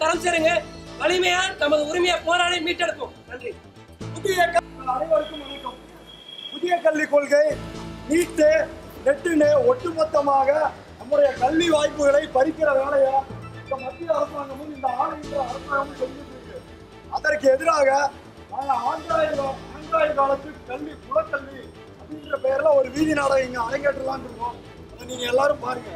தரம் சேருங்க. வலிமையா நமது உரிமையை போராடி மீட்டெடுப்போம். நன்றி. புதிய கல்வி அனைவருக்கும் வணக்கம். புதிய கல்விக் கொள்கை நீட்டு நெட்டுன்னு ஒட்டுமொத்தமாக நம்முடைய கல்வி வாய்ப்புகளை பறிக்கிற வேலையை இந்த மத்திய அரசாங்கமும் இந்த ஆளுகின்ற அரசாங்கமும் செஞ்சுட்டு இருக்கு. அதற்கு எதிராக நாங்கள் ஆண்ட்ராய்டு ஆண்ட்ராய்டு காலத்து கல்வி குலக்கல்வி அப்படின்ற பெயர்ல ஒரு வீதி நாடகம் இங்க அரங்கேற்றலான் இருக்கோம். அதை நீங்க எல்லாரும் பாருங்க.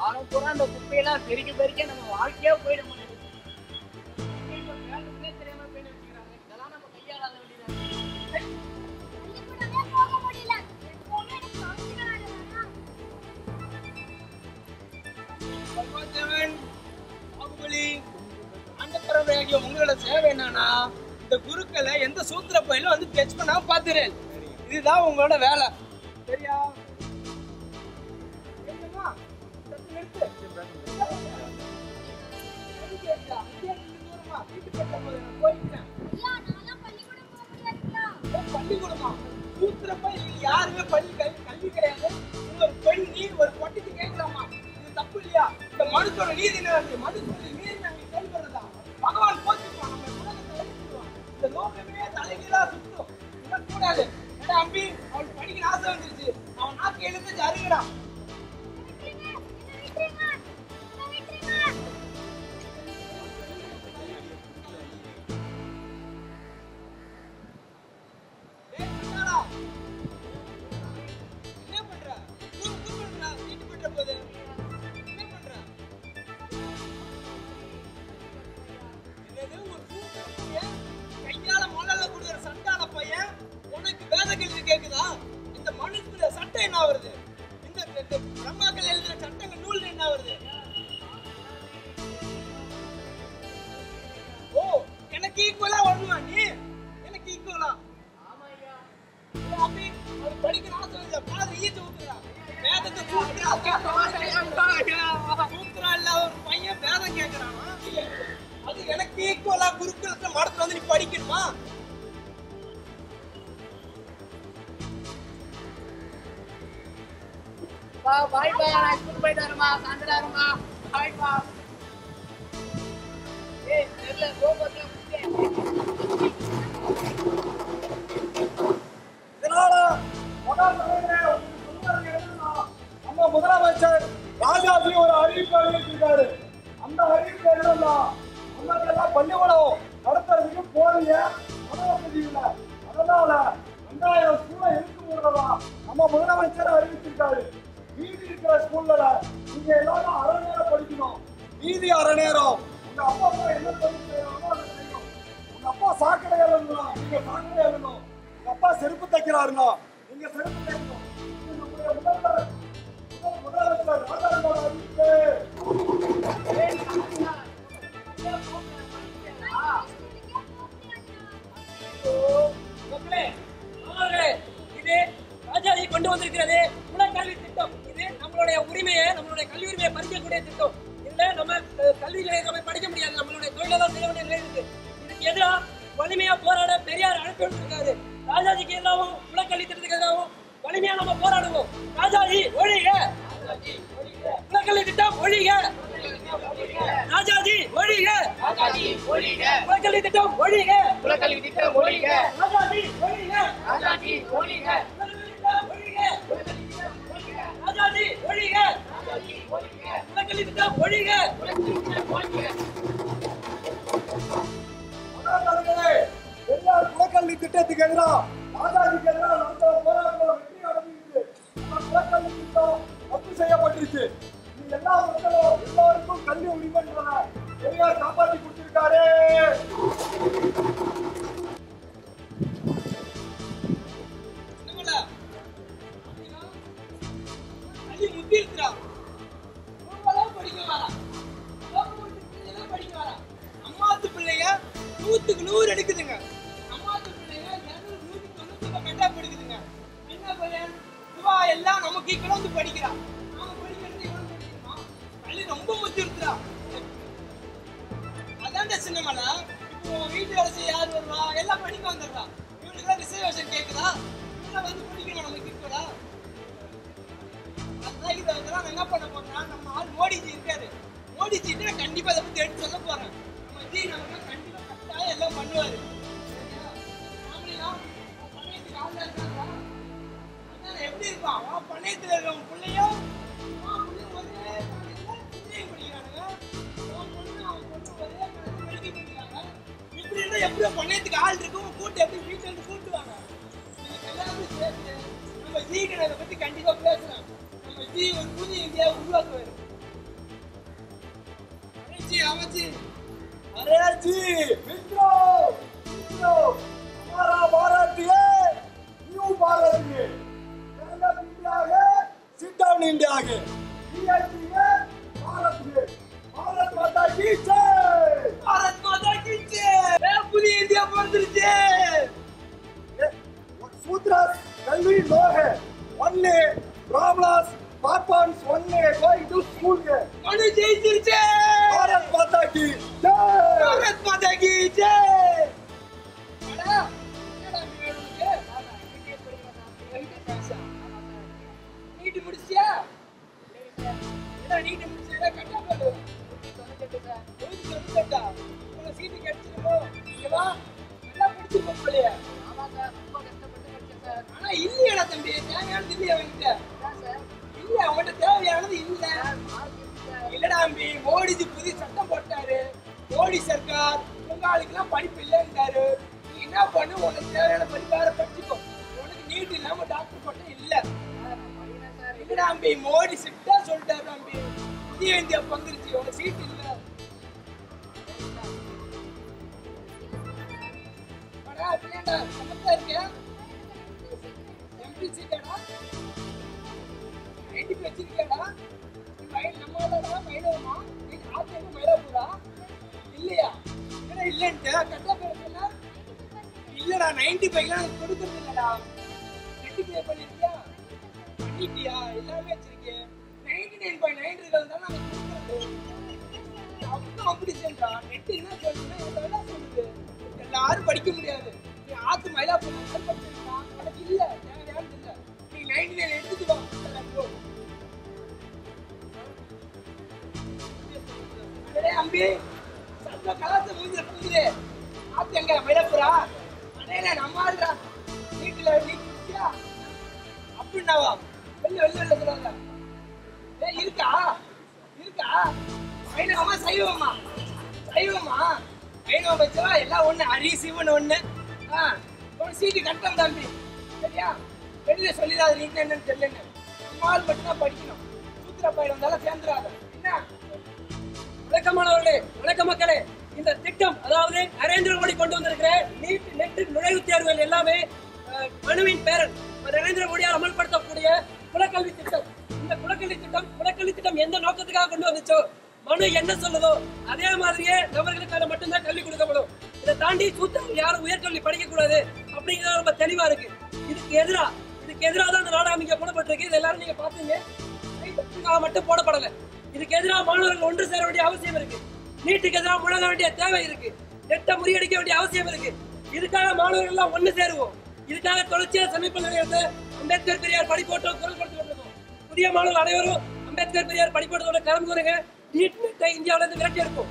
காலம் பூரா அந்த குப்பையெல்லாம் பெருக்கி பெருக்கி நம்ம வாழ்க்கையே போயிட ஆண்டப்பரவையாகிய உங்களோட சேவை என்னன்னா இந்த குருக்களை எந்த சூத்திர பயிலும் வந்து டச் பண்ணாம பாத்துறேன் இதுதான் உங்களோட வேலை. சரியா? மனுஷோட நீதி என்ன மனுஷோட நீதி நாங்க செயல்படுறதா? பகவான் போச்சுப்பான் நம்ம உலகத்தை இந்த லோகமே தலைகீழா சுத்தும். இதெல்லாம் கூடாது ஏடா அம்பி அவளுக்கு படிக்கிற ஆசை வந்துருச்சு. அவன் நாக்கு எழுந்து அருகடா எனக்கு ஈக்குவலா குருகுலத்துல மடத்துல வந்து நீ படிக்கணுமா பாய் பாய். பா நான் ஸ்கூல் போயிட்டு வரமா சாயந்தரம் வரமா பாய் பா ஏய் தெரியல கோபத்துல ரெண்டாயிரம் ஸ்கூலை இருக்கு போடுறதா நம்ம முதலமைச்சர் அறிவிச்சிருக்காரு மீதி இருக்கிற ஸ்கூல்ல நீங்க எல்லாரும் அரை நேரம் படிக்கணும் மீதி அரை நேரம் உங்க அப்பா அம்மா என்ன தொழில் செய்யறாங்களோ அதை செய்யணும் உங்க அப்பா சாக்கடை எழுதணும் நீங்க சாக்கடை எழுதணும் உங்க அப்பா செருப்பு தைக்கிறாருங்க நீங்க செருப்பு தைக்கணும் முதல்வர் முதல் முதலமைச்சர் ராஜாவோட அறிவிப்பு ராஜாஜிக்கு எதிராகவும் உலகல்வி திட்டத்துக்கு எதிராகவும் வலிமையா நம்ம போராடுவோம். ராஜாஜி ஒழிக. உலகல்வி திட்டம் ஒழிக. ராஜாஜி ஒழிக. உலகல்வி திட்டம் ஒழிக. உலகல்வி திட்டம் ஒழிக. ராஜாஜி ஒழிக. ராஜாஜி ஒழிக. ராஜாஜி ஒழிக. திட்டம் திட்டம் பெரியார் குலக்கல்வி திட்டத்துக்கு எதிராக ராஜாஜிக்கு எதிராக நடந்த போராட்டம் வெற்றி அடைஞ்சிருக்கு. குலக்கல்வி திட்டம் ரத்து செய்யப்பட்டிருச்சு இது எல்லா மக்களும் எல்லாருக்கும் கல்வி உரிமைன்றத பெரியார் காப்பாற்றி கொடுத்திருக்காரு. அதான்டா இப்போ வீட்டு வேலை செய்ய யார் வருவா? எல்லாம் படிக்க வந்துடுறா. இவனுக்கு ரிசர்வேஷன் கேட்குதா? இவங்க வந்து படிக்கணும் நமக்கு அதான் இது இதெல்லாம் என்ன பண்ண போறோம்னா நம்ம ஆள் மோடிஜி இருக்காரு. மோடிஜி கண்டிப்பா அதை எடுத்து சொல்ல போறேன். நம்ம ஜி கண்டிப்பா கட்டாயம் எல்லாம் பண்ணுவாரு. எப்படி இருப்பான்? அவன் பண்ணையத்துல இருக்கவன் கூப்பிட பொண்ணத்துக்கு ஆள் இருக்கும் கூட்டு எப்படி வீட்டுல இருந்து கூப்பிடுவாங்க நம்ம ஜி கடனை பத்தி கண்டிப்பா பேசலாம். நம்ம ஜி ஒரு புது இந்தியாவை உருவாக்குவாரு. அமைச்சு அமைச்சு மித்ரோ மித்ரோ நீட்டு முடிச்சியா? நீட்டு முடிச்சியா கட்டா போடு. நூத்தி தொண்ணூத்தெட்டா உனக்கு சீட்டு கிடைச்சிருமோ? இங்க வா. நல்லா படிச்சிருப்போம் போலயே. ஆனா இல்லையடா தம்பி. தேவையானது இல்லையா அவன்கிட்ட? இல்ல அவன்கிட்ட தேவையானது இல்ல. இல்லடா தம்பி. மோடிஜி புதிய சட்டம் போட்டாரு. மோடி சர்க்கார் உங்க ஆளுக்கெல்லாம் படிப்பு இல்லைன்றாரு. நீ என்ன பண்ணு? உனக்கு தேவையான படிப்பு வேற படிச்சுக்கோ. உனக்கு நீட் இல்லாம டாக்டர் பட்டம் இல்ல. இல்லடா அம்பி மோடி சிட்டா சொல்லிட்டாரு தம்பி புதிய இந்தியா பங்குருச்சு உங்க சீட் இல்ல அடா எம்பி சீட்டாடா? ஐடி வச்சிருக்கேடா நீ மயில் நம்மளோட மயிலவமா நீ இல்லையா? என்ன இல்லன்ட்டு? கரெக்டா பேர் சொன்னா இல்லடா நைன்டி ஃபைவ்லாம் எனக்கு கொடுக்கறது இல்லடா. நெட்டு பே பண்ணிருக்கியா எல்லாமே வச்சிருக்கேன் நைன்டி நைன் பாயிண்ட் நைன் இருக்கிறது தான் நாங்கள் கொடுக்குறது அவ்வளோ காம்படிஷன்டா நெட் என்ன சொல்லுதுன்னா எனக்கு சொல்லுது? எல்லாரும் படிக்க முடியாது. நீ ஆத்து மயிலாப்பூர் மக்கள் படிச்சிருக்கான் உனக்கு இல்ல. தேவையானது இல்ல. நீ நைன்டி நைன் எடுத்துட்டு வா. எல்லாம் அம்பி சத்த கலாத்த மூஞ்சில புரியுது ஆத்து எங்க? மயிலாப்பூரா? அடே நம்ம ஆடுறா வீட்டுல நீ அப்படின்னாவா? வெளில வெளில வெளில சொல்லுவாங்க. ஏய் இருக்கா? இருக்கா? வைணவமா சைவமா சைவமா வைணவம் வச்சவா எல்லாம் ஒண்ணு ஹரி சிவன் ஒண்ணு. ஆ ஒரு சீட்டு கட்டம் தம்பி. சரியா? வெளியில சொல்லிடாத நீ என்னன்னு தெரியலன்னு. நம்மால் மட்டும்தான் படிக்கணும். சூத்திர பயிர் வந்தாலும் சேர்ந்துடாத. என்ன? வணக்கமானவர்களே வணக்க மக்களே இந்த திட்டம் அதாவது நரேந்திர மோடி கொண்டு வந்திருக்கிற நீட் நெட் நுழைவுத் தேர்வுகள் எல்லாமே மனுவின் பேரன் நரேந்திர மோடியால் அமல்படுத்தக்கூடிய குலக்கல்வி திட்டம். இந்த குலக்கல்வி திட்டம் குலக்கல்வி திட்டம் எந்த நோக்கத்துக்காக கொண்டு வந்துச்சோ மனு என்ன சொல்லுதோ அதே மாதிரியே நபர்களுக்காக மட்டும்தான் கல்வி கொடுக்கப்படும். இதை தாண்டி சூத்திரம் யாரும் உயர்கல்வி படிக்க கூடாது அப்படிங்கிறது ரொம்ப தெளிவா இருக்கு. இதுக்கு எதிரா இதுக்கு எதிராக தான் இந்த நாடகம் இங்க போடப்பட்டிருக்கு. இது எல்லாரும் நீங்க பாத்தீங்க. மட்டும் போடப்படல. இதுக்கு எதிராக மாணவர்கள் ஒன்று சேர வேண்டிய அவசியம் இருக்கு. நீட்டுக்கு எதிராக முழங்க வேண்டிய தேவை இருக்கு. நெட்டை முறியடிக்க வேண்டிய அவசியம் இருக்கு. இதுக்காக மாணவர்கள் எல்லாம் ஒன்று சேருவோம். இதுக்காக தொடர்ச்சியாக சமீப நிலையத்தை அம்பேத்கர் பெரியார் படிப்போட்டம் குரல் கொடுத்து கொண்டிருக்கோம். புதிய மாணவர்கள் அனைவரும் அம்பேத்கர் பெரியார் படிப்போட்டத்தோட கலந்து வருங்க நீட் நெட்டை இந்தியாவில இருந்து விரட்டி நன்றி.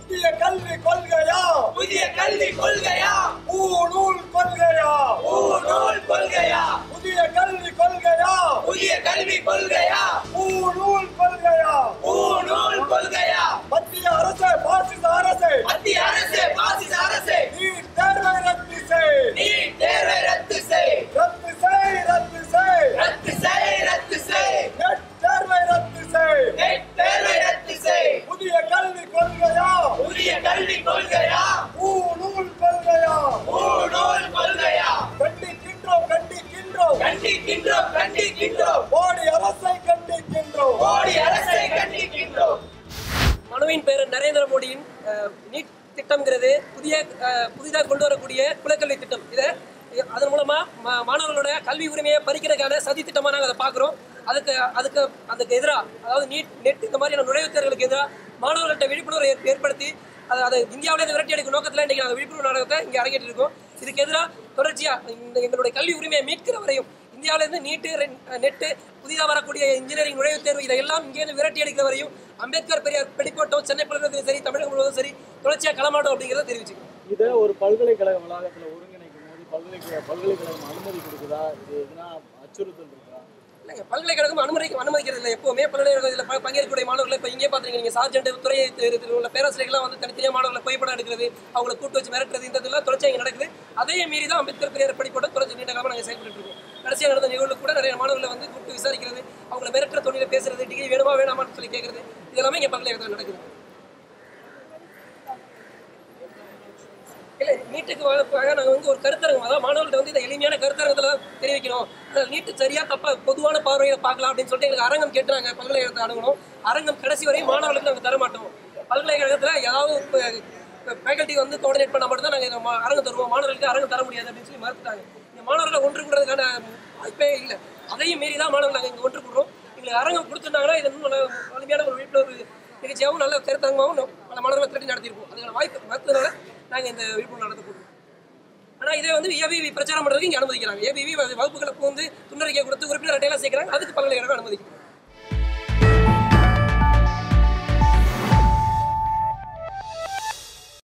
புதிய கல்வி கொள்கையா? புதிய கல்வி கொள்கையா? ஊநூல் கொள்கையா? ஊநூல் கொள்கையா? புதிய கல்வி கொள்கையா? புதிய கல்வி கொள்கையா? ஊநூல் கொள்கையா? ஊநூல் கொள்கையா? மத்திய அரசு பாசிச அரசு. மத்திய அரசு பாசிச அரசு. நீட் தேர்வை ரத்து செய். நீ மோடியின் நீட் திட்டம்ங்கிறது புதிய புதிதாக கொண்டு வரக்கூடிய குலக்கல்வி திட்டம். இதை அதன் மூலமா மா- மாணவர்களோட கல்வி உரிமையை பறிக்கிறதுக்கான சதி திட்டமாக நாங்கள் அதை பார்க்குறோம். அதுக்கு அதுக்கு அதுக்கு எதிராக அதாவது நீட் நெட் இந்த மாதிரியான நுழைவுத் தேர்வுகளுக்கு எதிராக மாணவர்கள்ட்ட விழிப்புணர்வு ஏற்படுத்தி அதை அதை இந்தியாவிலே விரட்டி எடுக்கும் நோக்கத்தில் இன்றைக்கி நாங்கள் விழிப்புணர்வு நாடகத்தை இங்கே அரங்கேற்றிருக்கோம். இதுக்கு எதிராக தொடர்ச்சியாக இந்த எங்களுடைய கல்வி உரிமையை மீட்கிற வரையும் இந்தியாவிலேருந்து நீட்டு நெட்டு புதிதாக வரக்கூடிய இன்ஜினியரிங் நுழைவுத் தேர்வு இதையெல்லாம் இங்கேருந்து விரட்டி அடிக்கிற வரையும் அம்பேத்கர் பெரியார் படிப்போட்டம் சென்னை பல்கலைக்கழகத்திலும் சரி தமிழகம் முழுவதும் சரி தொடர்ச்சியாக களமாட்டோம் அப்படிங்கிறத தெரிவிச்சுக்கணும் இதை ஒரு பல்கலைக்கழக வளாகத்துல ஒருங்கிணைக்கும் போது பல்கலைக்கழக பல்கலைக்கழகம் அனுமதி கொடுக்குதா? இது எதுனா அச்சுறுத்தல் இருக்கா? இல்லைங்க பல்கலைக்கழகம் அனுமதி அனுமதிக்கிறது இல்லை எப்பவுமே பல்கலைக்கழகம் இதில் ப- பங்கேற்கக்கூடிய மாணவர்களை இப்போ இங்கே பார்த்துருக்கீங்க. நீங்கள் சார்ஜென்ட் துறை தேர்வில் உள்ள பேராசிரியர்கள்லாம் வந்து தனித்தனியாக மாணவர்களை புகைப்படம் எடுக்கிறது அவங்களை கூட்டு வச்சு மிரட்டுறது இந்த இதெல்லாம் தொடர்ச்சியாக இங்கே நடக்குது. அதையும் மீறி தான் அம்பேத்கர் பெரியார் படிப்போட தொடர்ச்சி நீண்ட காலமாக நாங்கள் செயல்பட்டு இருக்கோம். கடைசியாக நடந்த நிகழ்வுல கூட நிறைய மாணவர்களை வந்து கூப்பிட்டு விசாரிக்கிறது அவங்களை மிரட்டுற தொழில பேசுறது டிகிரி வேணுமா வேணாமான்னு சொல்லி கேட்கறது இதெல்லாமே இங்கே பல்கலைக்கழகத்தில் நடக்குது. இல்லை நீட்டுக்கு வழக்காக நாங்கள் வந்து ஒரு கருத்தரங்கம் அதாவது மாணவர்கள்ட்ட வந்து இந்த எளிமையான கருத்தரங்கத்தில் தெரிவிக்கணும் அதனால் நீட்டு சரியா தப்பா பொதுவான பார்வையில் பார்க்கலாம் அப்படின்னு சொல்லிட்டு எங்களுக்கு அரங்கம் கேட்டுறாங்க பல்கலைக்கழகத்தை அணுகணும். அரங்கம் கடைசி வரையும் மாணவர்களுக்கு நாங்கள் தர மாட்டோம். பல்கலைக்கழகத்தில் ஏதாவது ஃபேக்கல்ட்டி வந்து கோஆர்டினேட் பண்ணால் மட்டும்தான் நாங்கள் அரங்கம் தருவோம். மாணவர்களுக்கு அரங்கம் தர முடியாது அப்படின்னு சொல்லி மறுத்துட்டாங்க. இந்த மாணவர்களை ஒன்று கூடுறதுக்கான வாய்ப்பே இல்லை. அதையும் மீறி தான் மாணவர்கள் நாங்கள் இங்கே ஒன்று கூடுறோம் எங்களுக்கு அரங்கம் கொடுத்துருந்தாங்கன்னா இது இன்னும் நல்ல வலிமையான ஒரு விழிப்புணர்வு நிகழ்ச்சியாகவும் நல்ல கருத்தரங்கமாகவும் பல மாணவர்களை திரட்டி நடத்தியிருப்போம். அதுக்கான வாய்ப்பு மறுத்ததுனால நாங்கள் இந்த விழிப்புணர்வு நடத்தப்படுறோம் ஆனால் இதே வந்து ஏபிவி பிரச்சாரம் பண்ணுறதுக்கு இங்கே அனுமதிக்கிறாங்க. ஏபிவி வகுப்புகளை பூந்து துண்டறிக்கை கொடுத்து உறுப்பினர் அட்டையெல்லாம் சேர்க்குறாங்க. அதுக்கு பல்கலைக்கழகம் அனுமதிக்கும்